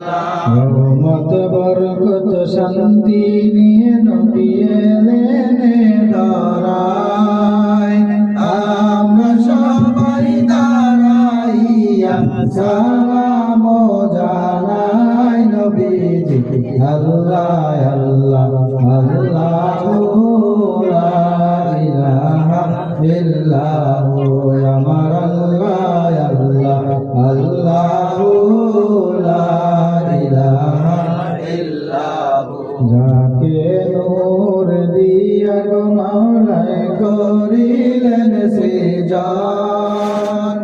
রহমত, বরকত, শান্তি নিয়ে নবী এলেন ধরায় আমরা সবাই দাঁড়াইয়া সালাম জানাই নবীজি। আল্লাহ আল্লাহ আল্লাহ ইলাহা ইল্লাহু। জান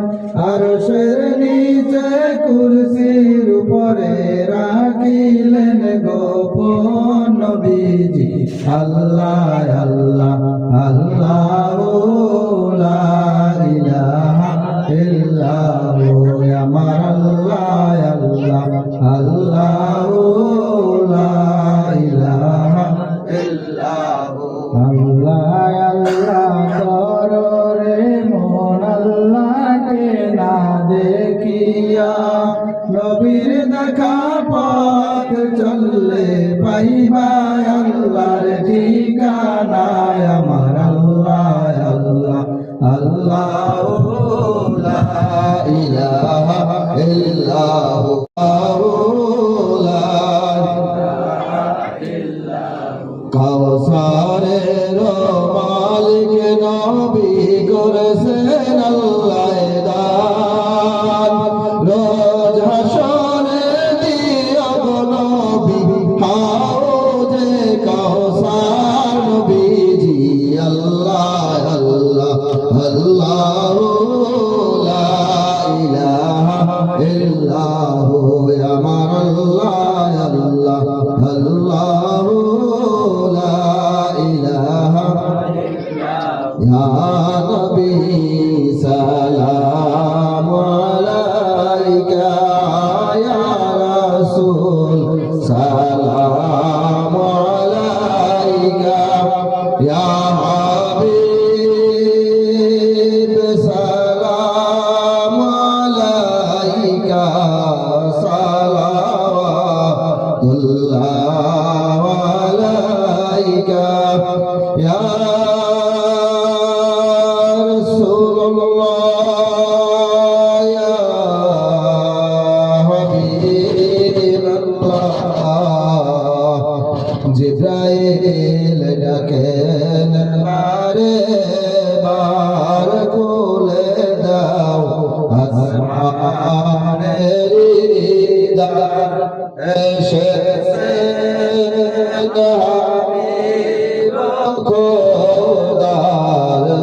আর সের নিচে কুরসির উপরে রাখিলেন গোপন নবীজি। আল্লাহ পাইবা আল্লাহর ঠিকানা Ya Rabbi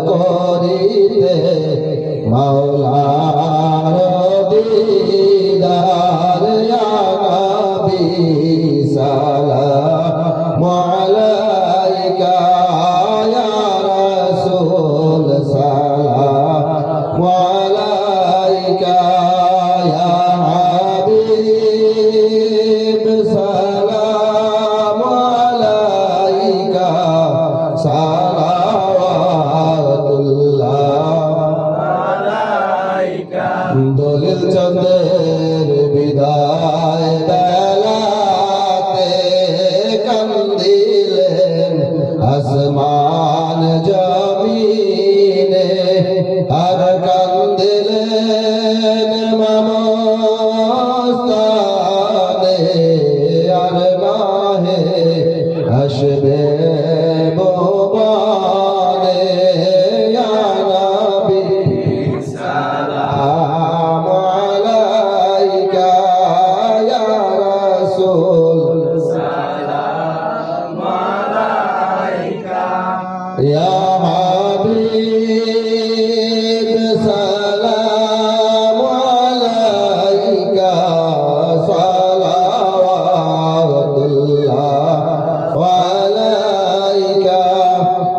করিতে মাওলার দিদা আসমান জমিনে আর কান্দিলেন মামস্তানে আর মাহে আসবে